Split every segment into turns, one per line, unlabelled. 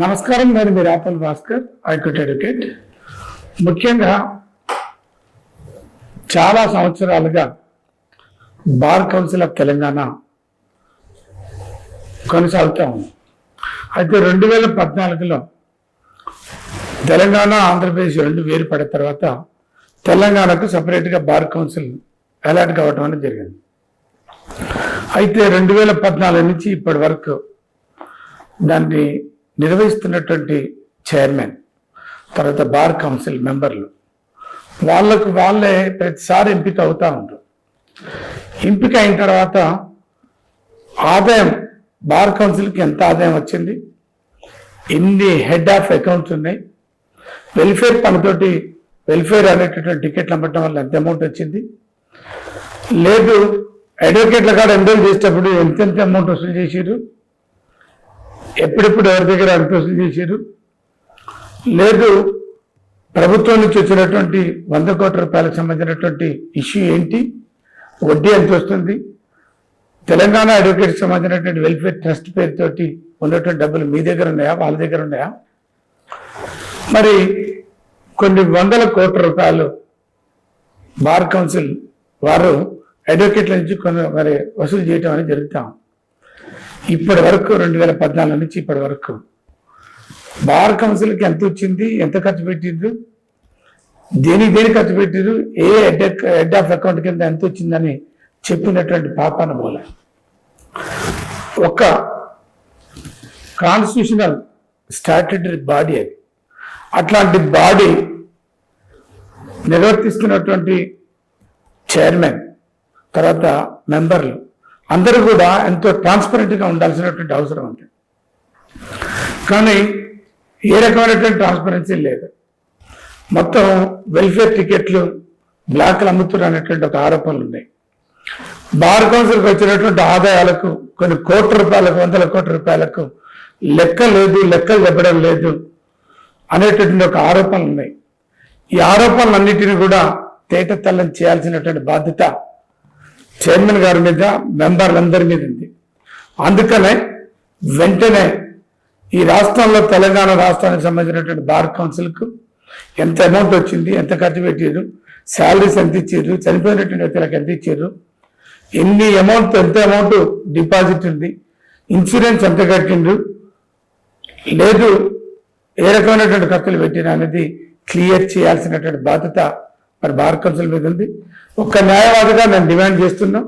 నమస్కారం నేను మీరు యాపల్ భాస్కర్ ఐక్యూట్ ఎడ్యుకేట్. ముఖ్యంగా చాలా సంవత్సరాలుగా బార్ కౌన్సిల్ ఆఫ్ తెలంగాణ కొనసాగుతూ ఉంది. అయితే రెండు వేల పద్నాలుగులో తెలంగాణ ఆంధ్రప్రదేశ్ రెండు వేరు పడిన తర్వాత తెలంగాణకు సపరేట్గా బార్ కౌన్సిల్ అలాట్ కావడం అనేది జరిగింది. అయితే రెండు వేల పద్నాలుగు నుంచి ఇప్పటి వరకు దాన్ని నిర్వహిస్తున్నటువంటి చైర్మన్ తర్వాత బార్ కౌన్సిల్ మెంబర్లు వాళ్ళకు వాళ్ళే ప్రతిసారి ఎంపిక అవుతూ ఉంటారు. ఎంపిక అయిన తర్వాత ఆదాయం బార్ కౌన్సిల్కి ఎంత ఆదాయం వచ్చింది? ఎన్ని హెడ్ ఆఫ్ అకౌంట్స్ ఉన్నాయి? వెల్ఫేర్ పనితోటి వెల్ఫేర్ అనేటటువంటి టికెట్లు అమ్మటం వల్ల ఎంత అమౌంట్ వచ్చింది? లేదు అడ్వకేట్ల కాడ ఎన్రోల్ చేసేటప్పుడు ఎంతెంత అమౌంట్ వసూలు చేసారు ఎప్పుడెప్పుడు ఎవరి దగ్గర ఎంత చేశారు లేదు ప్రభుత్వం నుంచి వచ్చినటువంటి వంద కోట్ల రూపాయలకు సంబంధించినటువంటి ఇష్యూ ఏంటి? వడ్డీ ఎంత వస్తుంది? తెలంగాణ అడ్వకేట్ సంబంధించినటువంటి వెల్ఫేర్ ట్రస్ట్ పేరుతోటి ఉన్నటువంటి డబ్బులు మీ దగ్గర ఉన్నాయా? వాళ్ళ దగ్గర ఉన్నాయా? మరి కొన్ని వందల కోట్ల రూపాయలు బార్ కౌన్సిల్ వారు అడ్వకేట్ల నుంచి కొన్ని మరి వసూలు చేయటం అనేది జరుగుతాం ఇప్పటి వరకు రెండు వేల పద్నాలుగు నుంచి ఇప్పటి వరకు బార్ కౌన్సిల్కి ఎంత వచ్చింది ఎంత ఖర్చు పెట్టిండ్రు దేనికి దేని ఖర్చు పెట్టిండ్రు ఏ హెడ్ హెడ్ ఆఫ్ అకౌంట్ కింద ఎంత వచ్చిందని చెప్పినటువంటి పాపాన మూల. ఒక కాన్స్టిట్యూషనల్ స్టాట్యుటరీ బాడీ అది. అట్లాంటి బాడీ నిర్వర్తిస్తున్నటువంటి చైర్మన్ తర్వాత మెంబర్లు అందరూ కూడా ఎంతో ట్రాన్స్పరెంట్గా ఉండాల్సినటువంటి అవసరం ఉంది. కానీ ఏ రకమైనటువంటి ట్రాన్స్పరెన్సీ లేదు. మొత్తం వెల్ఫేర్ టికెట్లు బ్లాక్లు అమ్ముతున్నారు అనేటువంటి ఒక ఆరోపణలు ఉన్నాయి. బార్ కౌన్సిల్కి వచ్చినటువంటి ఆదాయాలకు కొన్ని కోట్ల రూపాయలకు వందల కోట్ల రూపాయలకు లెక్క లేదు లెక్కలు చెప్పడం లేదు అనేటటువంటి ఒక ఆరోపణలు ఉన్నాయి. ఈ ఆరోపణలన్నిటిని కూడా తేట తెల్లం చేయాల్సినటువంటి బాధ్యత చైర్మన్ గారి మీద మెంబర్లందరి మీద ఉంది. అందుకనే వెంటనే ఈ రాష్ట్రంలో తెలంగాణ రాష్ట్రానికి సంబంధించినటువంటి బార్ కౌన్సిల్కు ఎంత అమౌంట్ వచ్చింది ఎంత ఖర్చు పెట్టారు శాలరీస్ ఎంత ఇచ్చారు చనిపోయినటువంటి వ్యక్తులకు ఎంత ఇచ్చారు ఎన్ని అమౌంట్ ఎంత అమౌంట్ డిపాజిట్ ఉంది ఇన్సూరెన్స్ ఎంత కట్టిండ్రు లేదు ఏ రకమైనటువంటి ఖర్చులు పెట్టినా అనేది క్లియర్ చేయాల్సినటువంటి బాధ్యత మరి బార్ కౌన్సిల్ మీద ఉంది. ఒక్క న్యాయవాదిగా నేను డిమాండ్ చేస్తున్నాం.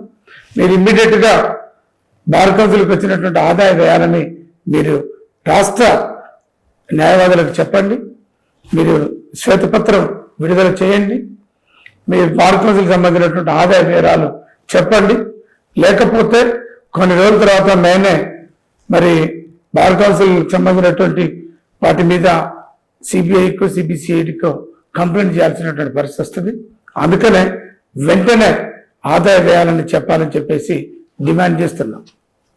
మీరు ఇమ్మీడియట్గా బార్ కౌన్సిల్కి వచ్చినటువంటి ఆదాయ వ్యయాలని మీరు రాష్ట్ర న్యాయవాదులకు చెప్పండి. మీరు శ్వేతపత్రం విడుదల చేయండి. మీరు బార్ కౌన్సిల్ సంబంధించినటువంటి ఆదాయ వివరాలు చెప్పండి. లేకపోతే కొన్ని రోజుల తర్వాత నేనే మరి బార్ కౌన్సిల్ సంబంధించినటువంటి వాటి మీద సిబిఐకో సిబిసిఐడికో కంప్లైంట్ చేయాల్సినటువంటి పరిస్థితి వస్తుంది. అందుకనే వెంటనే ఆదాయ వ్యయాలని చెప్పాలని చెప్పేసి డిమాండ్ చేస్తున్నాం.